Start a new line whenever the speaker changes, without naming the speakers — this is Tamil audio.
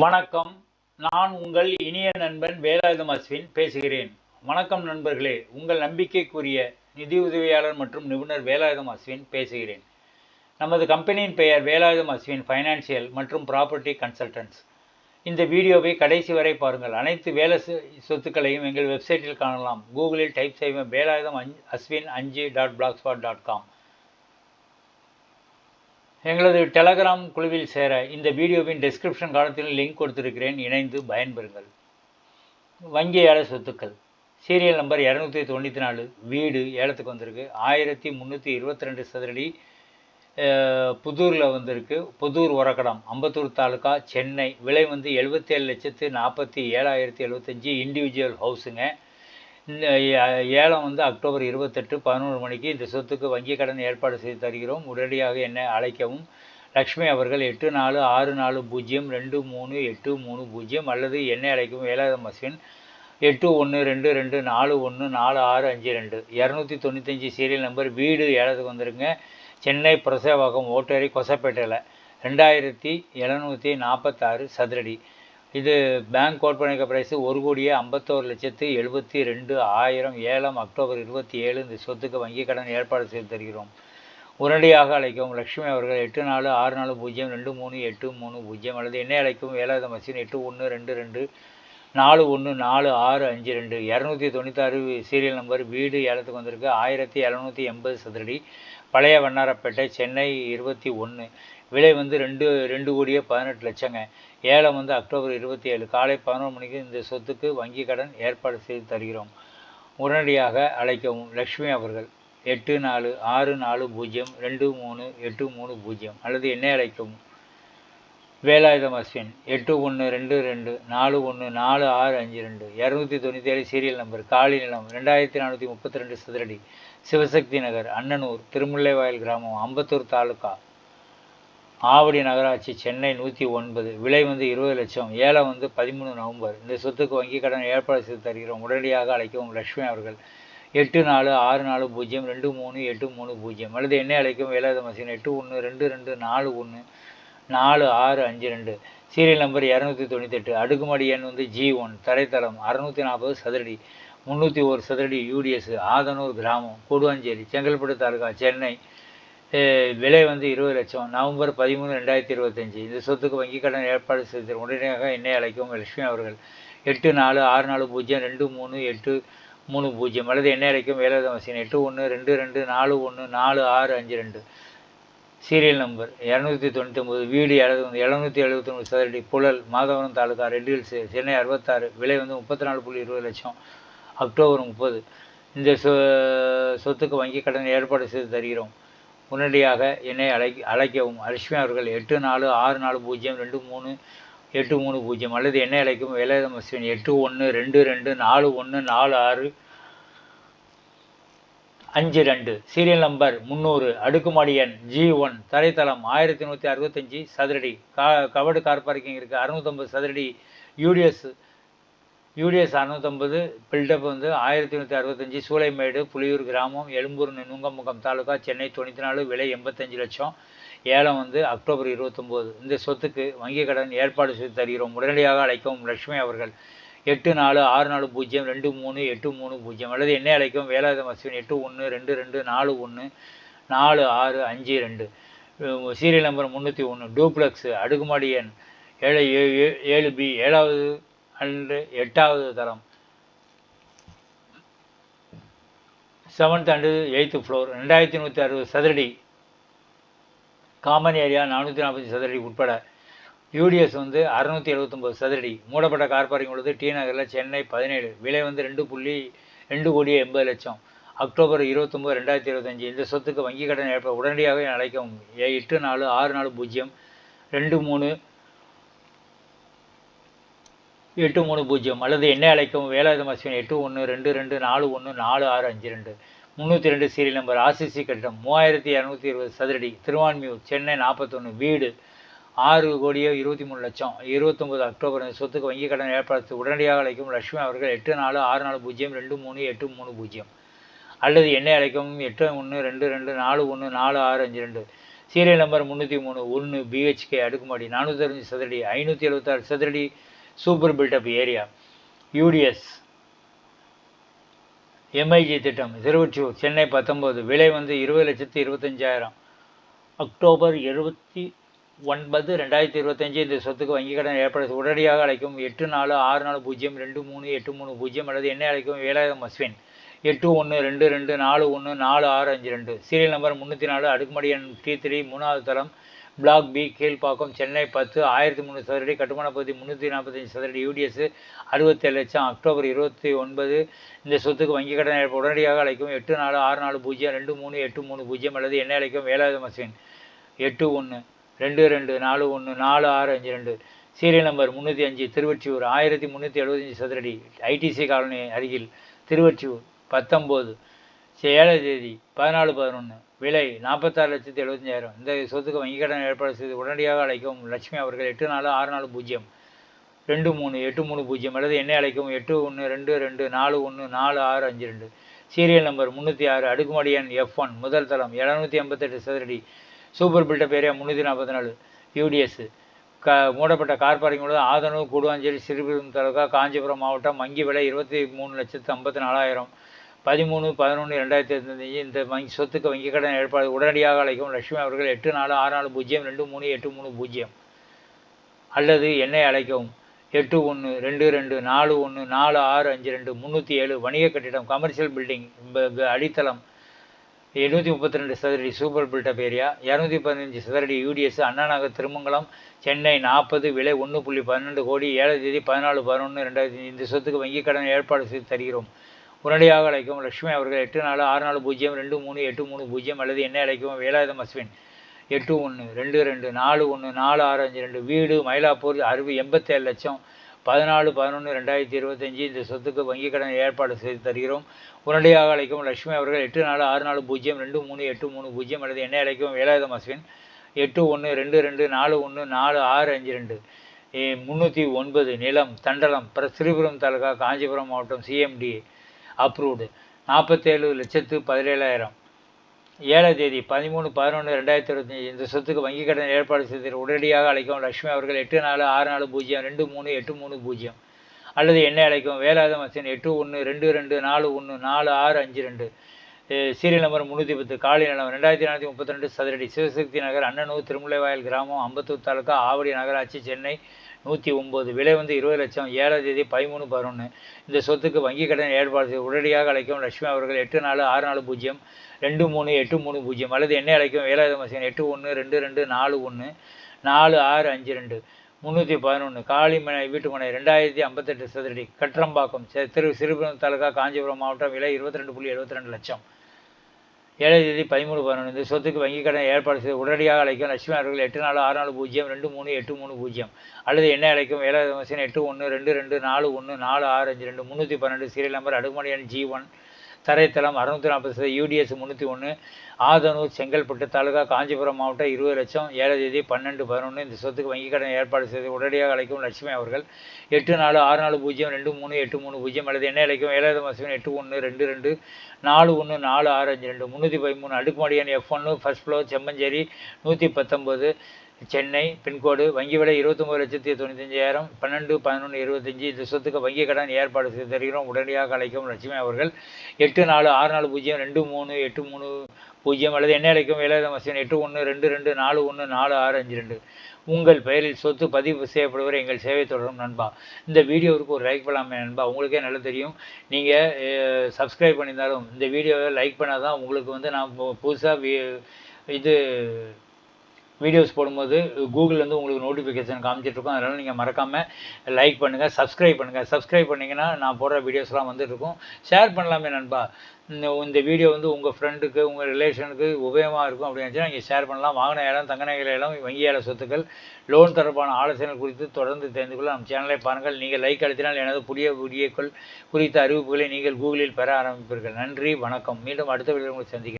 வணக்கம். நான் உங்கள் இனிய நண்பன் வேலாயுதம் அஸ்வின் பேசுகிறேன். வணக்கம் நண்பர்களே. உங்கள் நம்பிக்கைக்குரிய நிதி உதவியாளர் மற்றும் நிபுணர் வேலாயுதம் அஸ்வின் பேசுகிறேன். நமது கம்பெனியின் பெயர் வேலாயுதம் அஸ்வின் ஃபைனான்சியல் மற்றும் ப்ராப்பர்ட்டி கன்சல்டன்ஸ் இந்த வீடியோவை கடைசி வரை பாருங்கள். அனைத்து வேலை சொத்துக்களையும் எங்கள் வெப்சைட்டில் காணலாம். கூகுளில் டைப் செய்வோம் வேலாயுதம் அஸ்வின் அஞ்சு dot black spot dot com எங்களது டெலகிராம் குழுவில் சேர இந்த வீடியோவின் டெஸ்கிரிப்ஷன் காலத்தில் லிங்க் கொடுத்திருக்கிறேன். இணைந்து பயன்பெறுங்கள். வங்கி ஏல சொத்துக்கள். சீரியல் நம்பர் இரநூத்தி தொண்ணூற்றி நாலு. வீடு ஏலத்துக்கு வந்திருக்கு. ஆயிரத்தி முந்நூற்றி இருபத்தி ரெண்டு சதுரடி புதூரில் வந்திருக்கு. புதூர் உரக்கடம் அம்பத்தூர் தாலுக்கா சென்னை. விலை வந்து எழுபத்தேழு லட்சத்து நாற்பத்தி ஏழாயிரத்தி எழுபத்தஞ்சி இண்டிவிஜுவல் ஹவுஸுங்க இந்த ஏலம் வந்து அக்டோபர் இருபத்தெட்டு பதினோரு மணிக்கு இந்த சொத்துக்கு வங்கி கடன் ஏற்பாடு செய்து தருகிறோம். உடனடியாக என்னை அழைக்கவும். லக்ஷ்மி அவர்கள் எட்டு நாலு ஆறு நாலு பூஜ்ஜியம் ரெண்டு மூணு எட்டு மூணு பூஜ்ஜியம் அல்லது என்னை அழைக்கும் வேலாயுதம் அஸ்வின் எட்டு ஒன்று ரெண்டு ரெண்டு நாலு ஒன்று நாலு ஆறு அஞ்சு ரெண்டு. இரநூத்தி தொண்ணூத்தஞ்சு சீரியல் நம்பர் வீடு ஏலத்துக்கு வந்துருங்க. சென்னை புரசேவாக்கம் ஓட்டேரி கொசப்பேட்டையில். ரெண்டாயிரத்தி எழுநூற்றி நாற்பத்தாறு சதுரடி. இது பேங்க் கோட்பனைக்க பிரைஸு ப்ரைஸு ஒரு கோடியே ஐம்பத்தோரு லட்சத்து எழுபத்தி ரெண்டு ஆயிரம் ஏழாம் அக்டோபர் இருபத்தி ஏழு இந்த சொத்துக்கு வங்கி கடன் ஏற்பாடு செய்து தருகிறோம். உடனடியாக அழைக்கவும் லக்ஷ்மி அவர்கள் எட்டு நாலு ஆறு நாலு பூஜ்ஜியம் ரெண்டு மூணு எட்டு மூணு பூஜ்ஜியம் அல்லது என்னை அழைக்கும் வேலாயுத மசின் எட்டு ஒன்று ரெண்டு ரெண்டு நாலு ஒன்று நாலு ஆறு அஞ்சு ரெண்டு. இரநூத்தி தொண்ணூத்தாறு சீரியல் நம்பர் வீடு ஏலத்துக்கு வந்திருக்கு. ஆயிரத்தி எழுநூற்றி எண்பது சதுரடி பழைய வண்ணாரப்பேட்டை சென்னை இருபத்தி ஒன்று விலை வந்து ரெண்டு ரெண்டு கோடியே பதினெட்டு லட்சங்க. ஏலம் வந்து அக்டோபர் இருபத்தி ஏழு காலை பதினோரு மணிக்கு இந்த சொத்துக்கு வங்கி கடன் ஏற்பாடு செய்து தருகிறோம். உடனடியாக அழைக்கவும். லக்ஷ்மி அவர்கள் எட்டு நாலு ஆறு நாலு பூஜ்ஜியம் ரெண்டு மூணு எட்டு மூணு பூஜ்ஜியம் அல்லது என்னை அழைக்கவும். வேலாயுதம் அஸ்வின் எட்டு ஒன்று ரெண்டு ரெண்டு நாலு ஒன்று நாலு ஆறு அஞ்சு ரெண்டு இரநூத்தி தொண்ணூற்றி ஏழு சீரியல் நம்பர் காலி நிலம் ரெண்டாயிரத்தி நானூற்றி முப்பத்தி ரெண்டு சதுரடி சிவசக்தி நகர் அண்ணனூர் திருமுல்லைவாயல் கிராமம் அம்பத்தூர் தாலுக்கா ஆவடி நகராட்சி சென்னை நூற்றி ஒன்பது. விலை வந்து இருபது லட்சம். ஏலம் வந்து பதிமூணு நவம்பர். இந்த சொத்துக்கு வங்கி கடன் ஏற்பாடு செய்து தருகிறோம். உடனடியாக அழைக்கவும் லட்சுமி அவர்கள். எட்டு நாலு ஆறு நாலு பூஜ்ஜியம் ரெண்டு மூணு எட்டு மூணு பூஜ்ஜியம். அல்லது என்னை அழைக்கும் வேலாத மசின் எட்டு ஒன்று ரெண்டு ரெண்டு நாலு ஒன்று நாலு ஆறு அஞ்சு ரெண்டு. சீரியல் நம்பர் இரநூத்தி தொண்ணூத்தெட்டு. அடுக்குமாடி எண் வந்து ஜி ஒன். தரைத்தளம் அறுநூற்றி நாற்பது சதுரடி. முந்நூற்றி ஒரு சதுரடி யூடிஎஸ் ஆதனூர் கிராமம். கொடுவாஞ்சேரி செங்கல்பட்டு தாலுகா சென்னை. விலை வந்து இருபது லட்சம். நவம்பர் பதிமூணு ரெண்டாயிரத்தி இருபத்தஞ்சி. இந்த சொத்துக்கு வங்கி கடன் ஏற்பாடு செய்து உடனடியாக என்னை அழைக்கும் லட்சுமி அவர்கள் எட்டு நாலு ஆறு நாலு பூஜ்ஜியம் ரெண்டு மூணு எட்டு மூணு பூஜ்ஜியம் அல்லது என்னை அழைக்கும் வேலாயுத எட்டு ஒன்று ரெண்டு ரெண்டு நாலு ஒன்று நாலு ஆறு அஞ்சு ரெண்டு. சீரியல் நம்பர் இரநூத்தி தொண்ணூத்தொம்பது வீடு எழுபது எழுநூற்றி எழுபத்தொம்பது சதுரடி. புழல் மாதவரம் தாலுகா ரெட் ஹில்ஸ் சென்னை அறுபத்தாறு. விலை வந்து முப்பத்தி நாலு புள்ளி இருபது லட்சம். அக்டோபர் முப்பது. இந்த சொ சொத்துக்கு வங்கி கடன் ஏற்பாடு செய்து தருகிறோம். உடனடியாக என்னை அழை அழைக்கவும். லட்சுமி அவர்கள் எட்டு நாலு ஆறு நாலு பூஜ்ஜியம் ரெண்டு மூணு எட்டு மூணு பூஜ்ஜியம் அல்லது என்னை அழைக்கும் வேலாயுதம் அஸ்வின் எட்டு ஒன்று ரெண்டு ரெண்டு நாலு ஒன்று நாலு ஆறு அஞ்சு ரெண்டு. சீரியல் நம்பர் முந்நூறு. அடுக்குமாடி எண் ஜி ஒன். தரைத்தளம் ஆயிரத்தி நூற்றி அறுபத்தஞ்சி சதுரடி. கா கவர்டு கார் பார்க்கிங் இருக்குது அறுநூத்தம்பது சதுரடி. யூடிஎஸ் யூடிஎஸ் அறுநூத்தம்பது பில்டப் வந்து ஆயிரத்தி நூற்றி அறுபத்தஞ்சி சூளைமேடு புலியூர் கிராமம் எழும்பூர் நுங்கமுகம் தாலுகா சென்னை தொண்ணூற்றி நாலு விலை எண்பத்தஞ்சு லட்சம். ஏலம் வந்து அக்டோபர் இருபத்தொம்போது. இந்த சொத்துக்கு வங்கிக் கடன் ஏற்பாடு செய்து தருகிறோம். உடனடியாக அழைக்கவும் லட்சுமி அவர்கள். எட்டு நாலு ஆறு நாலு பூஜ்ஜியம் ரெண்டு மூணு எட்டு மூணு பூஜ்ஜியம் அல்லது என்னை அழைக்கும் வேலாத அஸ்வின் எட்டு ஒன்று ரெண்டு ரெண்டு நாலு ஒன்று நாலு ஆறு அஞ்சு ரெண்டு. சீரியல் நம்பர் முந்நூற்றி ஒன்று டூப்ளெக்ஸு அடுக்குமாடி எண் ஏழு ஏ- ஏ- ஏழு பி ஏழாவது அன்று எட்டாவது தரம். செவன்த் அண்டு எயித்து ஃப்ளோர் ரெண்டாயிரத்தி நூற்றி அறுபது சதுரடி. காமன் ஏரியா நானூற்றி நாற்பது சதுரடி உட்பட. யூடிஎஸ் வந்து அறுநூற்றி எழுபத்தொம்போது சதுரடி. மூடப்பட்ட கார் பார்க்கிங் உள்ளது. டி நகரில் சென்னை பதினேழு. விலை வந்து ரெண்டு புள்ளி ரெண்டு கோடியே எண்பது லட்சம். அக்டோபர் இருபத்தொம்போது ரெண்டாயிரத்தி இருபத்தஞ்சி. இந்த சொத்துக்கு வங்கி கடன் ஏற்ப உடனடியாக அழைக்கவும் எட்டு நாலு ஆறு நாலு பூஜ்ஜியம் ரெண்டு மூணு எட்டு மூணு பூஜ்ஜியம். அல்லது என்னை அழைக்கவும் வேலாயுதம் அஸ்வின் எட்டு ஒன்று ரெண்டு ரெண்டு நாலு ஒன்று நாலு ஆறு அஞ்சு ரெண்டு. முந்நூற்றி ரெண்டு சீரியல் நம்பர் ஆசிசி கட்டிடம் மூவாயிரத்தி இரநூத்தி இருபது சதுரடி திருவான்மியூர் சென்னை நாற்பத்தொன்று வீடு ஆறு கோடியே இருபத்தி மூணு லட்சம். இருபத்தொம்பது அக்டோபர் சொத்துக்கு வங்கி கடன் ஏற்படுத்தி உடனடியாக அழைக்கும் லட்சுமி அவர்கள் எட்டு நாலு ஆறு நாலு பூஜ்ஜியம் ரெண்டு மூணு எட்டு மூணு பூஜ்ஜியம். அல்லது என்னை அழைக்கவும் எட்டு ஒன்று ரெண்டு ரெண்டு நாலு ஒன்று நாலு ஆறு அஞ்சு ரெண்டு. சீரியல் நம்பர் முந்நூற்றி மூணு ஒன்று பிஹெச்கே அடுக்குமாடி நானூற்றஞ்சு சதுரடி ஐநூற்றி எழுபத்தாறு சதுரடி super buildup area. UDS MIG திட்டம் திருவொற்றியூர் சென்னை பத்தொம்போது விலை வந்து இருபது லட்சத்து இருபத்தஞ்சாயிரம். அக்டோபர் இருபத்தி ஒன்பது ரெண்டாயிரத்தி இருபத்தஞ்சு இந்த சொத்துக்கு வங்கிக் கடன் ஏற்படுத்த உடனடியாக அழைக்கும் எட்டு நாலு ஆறு நாலு பூஜ்ஜியம் ரெண்டு மூணு எட்டு மூணு பூஜ்ஜியம் அல்லது என்ன அழைக்கும் வேலாயுதம் அஸ்வின் எட்டு ஒன்று ரெண்டு ரெண்டு நாலு ஒன்று நாலு ஆறு அஞ்சு ரெண்டு. சீரியல் நம்பர் முந்நூற்றி நாலு அடுக்குமடி எண் டி த்ரீ மூணாவது தளம் பிளாக் பி கீழ்ப்பாக்கம் சென்னை பத்து ஆயிரத்தி முந்நூறு சதுரடி கட்டுமான பகுதி முந்நூற்றி நாற்பத்தஞ்சு சதுரடி யூடிஎஸ் அறுபத்தேழு லட்சம் அக்டோபர் இருபத்தி ஒன்பது. இந்த சொத்துக்கு வங்கி கடன் உடனடியாக அழைக்கும் எட்டு நாலு ஆறு நாலு பூஜ்ஜியம் ரெண்டு மூணு எட்டு மூணு பூஜ்ஜியம் அல்லது என்ன அழைக்கும் வேலாயுதம் மசின் எட்டு ஒன்று ரெண்டு ரெண்டு நாலு ஒன்று நாலு ஆறு அஞ்சு ரெண்டு. சீரியல் நம்பர் முந்நூற்றி அஞ்சு திருவொற்றியூர் ஆயிரத்தி முந்நூற்றி எழுபத்தஞ்சி சதுரடி ஐடிசி காலனி அருகில் திருவொற்றியூர் பத்தொம்போது ஏழாம் தேதி பதினாலு பதினொன்று விலை நாற்பத்தாறு லட்சத்தி எழுபத்தஞ்சாயிரம். இந்த சொத்துக்கு வங்கிக் கடன் ஏற்பாடு செய்து உடனடியாக அழைக்கும் லட்சுமி அவர்கள் எட்டு நாலு ஆறு நாலு பூஜ்ஜியம். ரெண்டு மூணு எட்டு மூணு பூஜ்ஜியம் அல்லது என்னை அழைக்கும் எட்டு ஒன்று ரெண்டு ரெண்டு நாலு ஒன்று நாலு ஆறு அஞ்சு ரெண்டு. சீரியல் நம்பர் முந்நூற்றி ஆறு அடுக்குமாடி எண் எஃப் ஒன் முதல் தளம் எழுநூற்றி ஐம்பத்தெட்டு சதுரடி. சூப்பர் பில்டப் ஏரியா முந்நூற்றி நாற்பத்தி நாலு யூடிஎஸ் க மூடப்பட்ட கார் பார்க்கிங்கோடு ஆதனூர் கூடுவாஞ்சேரி சிறுபெரும் தாலுகா காஞ்சிபுரம் மாவட்டம் வங்கி விலை இருபத்தி மூணு லட்சத்து ஐம்பத்தி நாலாயிரம். பதிமூணு பதினொன்று ரெண்டாயிரத்தி இருபத்தஞ்சி இந்த வங்கி சொத்துக்கு வங்கிக் கடன் ஏற்பாடு உடனடியாக அழைக்கும் லட்சுமி அவர்கள் எட்டு நாலு ஆறு நாலு பூஜ்ஜியம் ரெண்டு மூணு எட்டு மூணு பூஜ்ஜியம். அல்லது என்னை அழைக்கவும். எட்டு ஒன்று ரெண்டு ரெண்டு நாலு ஒன்று நாலு ஆறு அஞ்சு ரெண்டு முந்நூற்றி ஏழு வணிக கட்டிடம் கமர்ஷியல் பில்டிங் அடித்தளம் எழுநூற்றி முப்பத்தி ரெண்டு சதுரடி சூப்பர் பில்டப் ஏரியா இரநூத்தி பதினஞ்சு சதுரடி யூடிஎஸ் அண்ணா நகர் திருமங்கலம் சென்னை நாற்பது விலை ஒன்று புள்ளி பன்னெண்டு கோடி ஏழாம் தேதி பதினாலு பதினொன்று ரெண்டாயிரத்தி இந்த சொத்துக்கு வங்கிக் கடன் ஏற்பாடு செய்து தருகிறோம். உடனடியாக அழைக்கும் லட்சுமி அவர்கள் எட்டு நாலு ஆறு நாலு பூஜ்ஜியம் ரெண்டு மூணு எட்டு மூணு பூஜ்ஜியம் அல்லது என்ன அழைக்கும் வேலாயுதம் அஸ்வின் எட்டு ஒன்று ரெண்டு ரெண்டு நாலு ஒன்று நாலு ஆறு அஞ்சு ரெண்டு வீடு மயிலாப்பூர் அறுபது எண்பத்தேழு லட்சம் பதினாலு பதினொன்று ரெண்டாயிரத்தி இருபத்தஞ்சி இந்த சொத்துக்கு வங்கிக் கடன் ஏற்பாடு செய்து தருகிறோம். உடனடியாக அழைக்கும் லட்சுமி அவர்கள் எட்டு நாலு ஆறு நாலு பூஜ்ஜியம் ரெண்டு மூணு எட்டு மூணு பூஜ்ஜியம் அல்லது என்ன அழைக்கும் வேலாயுதம் அஸ்வின் எட்டு ஒன்று ரெண்டு ரெண்டு நாலு ஒன்று நாலு ஆறு அஞ்சு ரெண்டு. முந்நூற்றி ஒன்பது நிலம் தண்டலம் பிற ஸ்ரீபுரம் தாலுகா காஞ்சிபுரம் மாவட்டம் சிஎம்டி அப்ரூவ்டு நாற்பத்தேழு லட்சத்து பதினேழாயிரம். ஏழாம் தேதி பதிமூணு பதினொன்று ரெண்டாயிரத்தி இருபத்தஞ்சி இந்த சொத்துக்கு வங்கிக் கடன் ஏற்பாடு செய்து உடனடியாக அழைக்கும் லட்சுமி அவர்கள் எட்டு நாலு ஆறு நாலு பூஜ்ஜியம் ரெண்டு மூணு எட்டு மூணு பூஜ்ஜியம். அல்லது என்ன அழைக்கும் வேலாத அசன் எட்டு ஒன்று ரெண்டு ரெண்டு நாலு ஒன்று நாலு ஆறு அஞ்சு ரெண்டு. சீரியல் நம்பர் முந்நூற்றி பத்து காலை நிலம் ரெண்டாயிரத்தி நானூற்றி முப்பத்தி ரெண்டு சதுரடி சிவசக்தி நகர் அண்ணனூர் திருமுலைவாயல் கிராமம் அம்பத்தூர் தாலுக்கா ஆவடி நகராட்சி சென்னை நூற்றி ஒம்பது விலை வந்து இருபது லட்சம் ஏழாம் தேதி பதிமூணு பதினொன்று இந்த சொத்துக்கு வங்கி கடன் ஏற்பாடு உடனடியாக அழைக்கும் லட்சுமி அவர்கள் எட்டு நாலு ஆறு நாலு பூஜ்ஜியம் ரெண்டு மூணு எட்டு மூணு பூஜ்ஜியம். அல்லது என்ன அழைக்கும் வேலாயுத மசின் எட்டு ஒன்று ரெண்டு ரெண்டு நாலு ஒன்று நாலு ஆறு அஞ்சு ரெண்டு முந்நூற்றி பதினொன்று காளிமனை வீட்டுமனை ரெண்டாயிரத்தி ஐம்பத்தெட்டு சதுரடி கற்றம்பாக்கம் திரு சிறுபுரம் தாலுகா காஞ்சிபுரம் மாவட்டம் விலை இருபத்தி ரெண்டு புள்ளி எழுபத்தி ரெண்டு லட்சம். ஏழாம் தேதி பதிமூணு பதினொன்று இந்த சொத்துக்கு வங்கி கடன் ஏற்பாடு செய்து உடனடியாக அழைக்கும் லட்சுமி அவர்கள் எட்டு நாலு ஆறு நாலு பூஜ்ஜியம் ரெண்டு மூணு எட்டு மூணு பூஜ்ஜியம். அல்லது என்ன அழைக்கும்? ஏழாவது மசின் எட்டு ஒன்று ரெண்டு ரெண்டு நாலு ஒன்று நாலு ஆறு அஞ்சு ரெண்டு முந்நூற்றி பன்னெண்டு சீரியல் நம்பர் அடுக்குமணி எண் ஜி ஒன் தரைத்தளம் அறுநூற்றி நாற்பது சதவீதம் யூடிஎஸ் முந்நூற்றி ஒன்று ஆதனூர் செங்கல்பட்டு தாலுகா காஞ்சிபுரம் மாவட்டம் இருபது லட்சம் ஏழாம் தேதி பன்னெண்டு பதினொன்று இந்த சொத்துக்கு வங்கி கடன் ஏற்பாடு செய்து உடனடியாக அழைக்கும் லட்சுமி அவர்கள். எட்டு நாலு ஆறு நாலு பூஜ்ஜியம் ரெண்டு மூணு எட்டு மூணு பூஜ்ஜியம் அல்லது என்ன அழைக்கும் ஏழாவது மாதம் எட்டு ஒன்று ரெண்டு ரெண்டு நாலு ஒன்று நாலு ஆறு அஞ்சு ரெண்டு முந்நூற்றி பதிமூணு. அடுக்குமாடி எண் எஃப் ஒன்று ஃபஸ்ட் ஃப்ளோர் செம்மஞ்சேரி நூற்றி பத்தொம்பது சென்னை பின்கோடு வங்கி விலை இருபத்தொம்பது லட்சத்தி தொண்ணூத்தஞ்சாயிரம் பன்னெண்டு பதினொன்று இருபத்தஞ்சி இந்த சொத்துக்கு வங்கி கடன் ஏற்பாடு செய்து தருகிறோம். உடனடியாக அழைக்கும் லட்சுமி அவர்கள். எட்டு நாலு ஆறு நாலு பூஜ்ஜியம் ரெண்டு மூணு எட்டு மூணு பூஜ்ஜியம் அல்லது என்ன அழைக்கும்? வேலாயுத மசின் எட்டு ஒன்று ரெண்டு ரெண்டு நாலு ஒன்று நாலு ஆறு அஞ்சு ரெண்டு. உங்கள் பெயரில் சொத்து பதிவு செய்யப்படுவரை எங்கள் சேவை தொடரும் நண்பா. இந்த வீடியோவுக்கு ஒரு லைக் பண்ணலாமே நண்பா. உங்களுக்கே நல்லா தெரியும். நீங்கள் சப்ஸ்கிரைப் பண்ணியிருந்தாலும் இந்த வீடியோவை லைக் பண்ணால் தான் உங்களுக்கு வந்து நான் புதுசாக இது வீடியோஸ் போடும்போது கூகுள்லேருந்து உங்களுக்கு நோட்டிஃபிகேஷன் காமிச்சிட்ருக்கோம் அதனால் நீங்கள் மறக்காமல் லைக் பண்ணுங்கள் சப்ஸ்கிரைப் பண்ணுங்கள் சப்ஸ்கிரைப் பண்ணிங்கன்னா நான் போடுற வீடியோஸ்லாம் வந்துட்டுருக்கும். ஷேர் பண்ணலாமே நண்பா. இந்த இந்த வீடியோ வந்து உங்கள் ஃப்ரெண்டுக்கு உங்கள் ரிலேஷனுக்கு உபயோகமாக இருக்கும் அப்படின்னு நீங்கள் ஷேர் பண்ணலாம். வாங்கின இடம் தங்க இடம் வங்கி சொத்துக்கள் லோன் தொடர்பான ஆலோசனை குறித்து தொடர்ந்து தெரிந்து கொள்ள நம் சேனலை பாருங்கள். நீங்கள் லைக் அழுத்தினால் எனது புதிய வீடியோக்கள் குறித்த அறிவிப்புகளை நீங்கள் கூகுளில் பெற ஆரம்பிப்பீர்கள். நன்றி வணக்கம். மீண்டும் அடுத்த வீடியோ உங்களை சந்திக்கிறேன்.